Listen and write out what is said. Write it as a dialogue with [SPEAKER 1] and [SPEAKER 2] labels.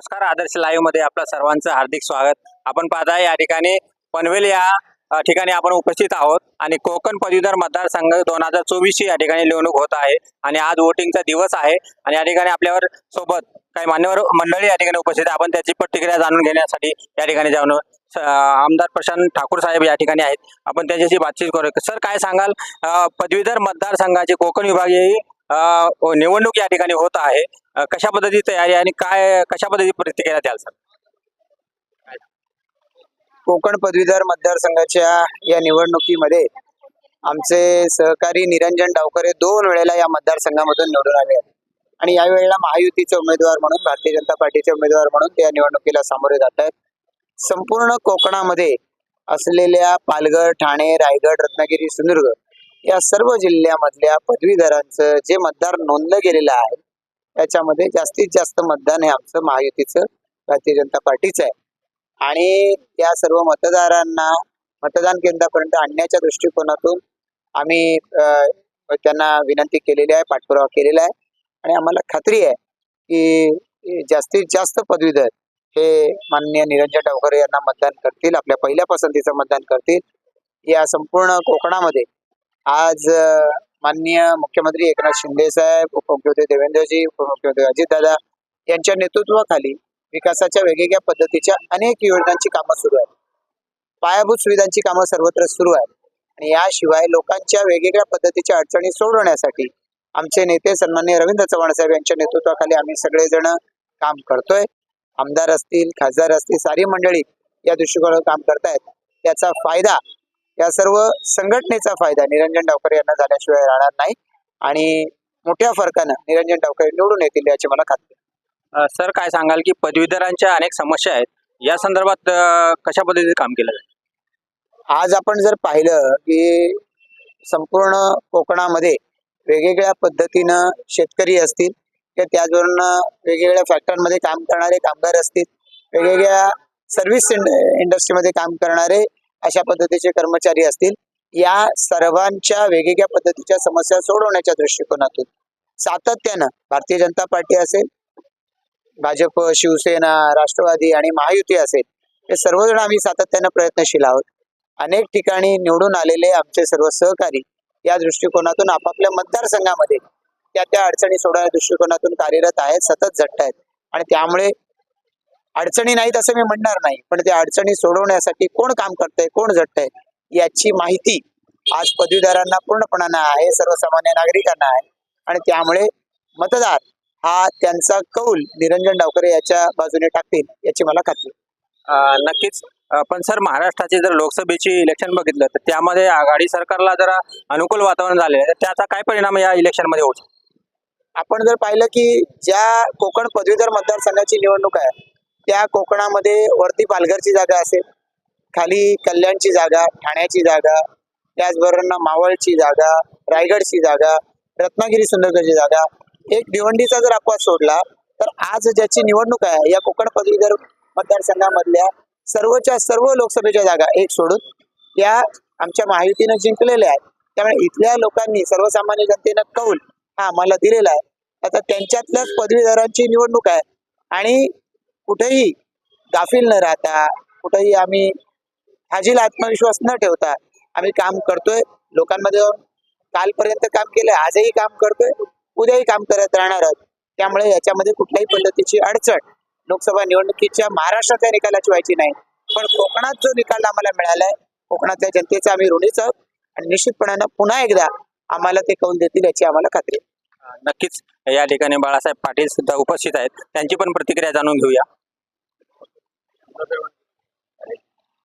[SPEAKER 1] नमस्कार आदर्श लाईव्हमध्ये आपलं सर्वांचं हार्दिक स्वागत. आपण पाहता या ठिकाणी पनवेल या ठिकाणी आपण उपस्थित आहोत आणि कोकण पदवीधर मतदारसंघ दोन हजार चोवीसची या ठिकाणी निवडणूक होत आहे आणि आज वोटिंगचा दिवस आहे आणि या ठिकाणी आपल्यावर सोबत काही मान्यवर मंडळी या ठिकाणी उपस्थित आहे आपण त्याची प्रतिक्रिया जाणून घेण्यासाठी या ठिकाणी जाऊन आमदार प्रशांत ठाकूर साहेब या ठिकाणी आहेत. आपण त्यांच्याशी बातचीत करू सर काय सांगाल? पदवीधर मतदारसंघाचे कोकण विभागीय निवडणूक या ठिकाणी होत आहे. कशा पद्धतीची तयारी आहे आणि काय कशा पद्धतीची प्रतिक्रिया द्याल सर?
[SPEAKER 2] कोकण पदवीधर मतदारसंघाच्या या निवडणुकीमध्ये आमचे सहकारी निरंजन डावकर हे दोन वेळेला या मतदारसंघामधून निवडून आले आहेत. आणि या वेळेला महायुतीचे उमेदवार म्हणून भारतीय जनता पार्टीचे उमेदवार म्हणून ते या निवडणुकीला सामोरे जात आहेत. संपूर्ण कोकणामध्ये असलेल्या पालघर ठाणे रायगड रत्नागिरी सिंधुदुर्ग या सर्व जिल्ह्यामधल्या पदवीधरांचं जे मतदार नोंदलं गेलेलं आहे त्याच्यामध्ये जास्तीत जास्त मतदान हे आमचं महायुतीचं भारतीय जनता पार्टीचं आहे. आणि त्या सर्व मतदारांना मतदान केंद्रापर्यंत आणण्याच्या दृष्टिकोनातून आम्ही त्यांना विनंती केलेली आहे पाठपुरावा केलेला आहे. आणि आम्हाला खात्री आहे की जास्तीत जास्त पदवीधर हे माननीय निरंजन डावकर यांना मतदान करतील आपल्या पहिल्या पसंतीचं मतदान करतील. या संपूर्ण कोकणामध्ये आज माननीय मुख्यमंत्री एकनाथ शिंदे साहेब उपमुख्यमंत्री देवेंद्रजी उपमुख्यमंत्री अजितदादा यांच्या नेतृत्वाखाली विकासाच्या वेगवेगळ्या पद्धतीच्या अनेक योजनांची कामं सुरू आहेत. पायाभूत सुविधांची कामं सर्वत्र सुरू आहेत. आणि याशिवाय लोकांच्या वेगवेगळ्या पद्धतीच्या अडचणी सोडवण्यासाठी आमचे नेते सन्मान्य रवींद्र चव्हाण साहेब यांच्या नेतृत्वाखाली आम्ही सगळेजण काम करतोय. आमदार असतील खासदार असतील सारी मंडळी या दृष्टिकोनातून काम करतायत. त्याचा फायदा या सर्व संघटनेचा फायदा निरंजन डावकर यांना झाल्याशिवाय राहणार नाही आणि मोठ्या फरकानं निरंजन डावकर निवडून येतील याची मला खात्री
[SPEAKER 1] सर काय सांगाल की पदवीधरांच्या अनेक समस्या आहेत. या संदर्भात कशा पद्धतीने काम केलं जाईल?
[SPEAKER 2] आज आपण जर पाहिलं की संपूर्ण कोकणामध्ये वेगवेगळ्या पद्धतीनं शेतकरी असतील किंवा त्याचबरोबर वेगवेगळ्या फॅक्टरीमध्ये काम करणारे कामगार असतील वेगवेगळ्या सर्व्हिस इंडस्ट्रीमध्ये काम करणारे अशा पद्धतीचे कर्मचारी असतील या सर्वांच्या वेगवेगळ्या पद्धतीच्या समस्या सोडवण्याच्या दृष्टिकोनातून. सातत्यानं भारतीय जनता पार्टी असेल भाजप शिवसेना राष्ट्रवादी आणि महायुती असेल हे सर्वजण आम्ही सातत्यानं प्रयत्नशील आहोत. अनेक ठिकाणी निवडून आलेले आमचे सर्व सहकारी या दृष्टिकोनातून आपापल्या मतदारसंघामध्ये त्या त्या अडचणी सोडवण्या दृष्टिकोनातून कार्यरत आहेत सतत झटत आहेत. आणि त्यामुळे अडचणी नाहीत असं मी म्हणणार नाही. पण त्या अडचणी सोडवण्यासाठी कोण काम करतंय कोण झटतंय याची माहिती आज पदवीधरांना पूर्णपणानं आहे सर्वसामान्य नागरिकांना आहे. आणि त्यामुळे मतदार हा त्यांचा कौल निरंजन डावकरे याच्या बाजूने टाकतील याची मला खात्री
[SPEAKER 1] नक्कीच. पण सर महाराष्ट्राचे जर लोकसभेची इलेक्शन बघितलं तर त्यामध्ये आघाडी सरकारला जरा अनुकूल वातावरण झाले तर त्याचा काय परिणाम या इलेक्शनमध्ये होऊ शकतो?
[SPEAKER 2] आपण जर पाहिलं की ज्या कोकण पदवीधर मतदारसंघाची निवडणूक आहे त्या कोकणामध्ये वरती पालघरची जागा असेल खाली कल्याणची जागा ठाण्याची जागा त्याचबरोबर मावळची जागा रायगडची जागा रत्नागिरी सिंधुदुर्गची जागा एक भिवंडीचा जर अपवाद सोडला तर आज ज्याची निवडणूक आहे या कोकण पदवीधर मतदारसंघामधल्या सर्वच्या सर्व लोकसभेच्या जागा एक सोडून त्या आमच्या माहितीनं जिंकलेल्या आहेत. त्यामुळे इथल्या लोकांनी सर्वसामान्य जनतेनं कौल हा आम्हाला दिलेला आहे. आता त्यांच्यातल्याच पदवीधरांची निवडणूक आहे. आणि कुठेही गाफील न राहता कुठेही आम्ही हाजीला आत्मविश्वास न ठेवता आम्ही काम करतोय. लोकांमध्ये जाऊन कालपर्यंत काम केलंय आजही काम करतोय उद्याही काम करत राहणार आहोत. त्यामुळे याच्यामध्ये कुठल्याही पद्धतीची अडचण लोकसभा निवडणुकीच्या महाराष्ट्राच्या निकालाची व्हायची नाही. पण कोकणात जो निकाल आम्हाला मिळालाय कोकणातल्या जनतेचा आम्ही ऋणीच आहोत. आणि निश्चितपणानं पुन्हा एकदा आम्हाला ते कौल देतील याची आम्हाला खात्री
[SPEAKER 1] नक्कीच. या ठिकाणी बाळासाहेब पाटील सुद्धा उपस्थित आहेत. त्यांची पण प्रतिक्रिया जाणून घेऊया. another one.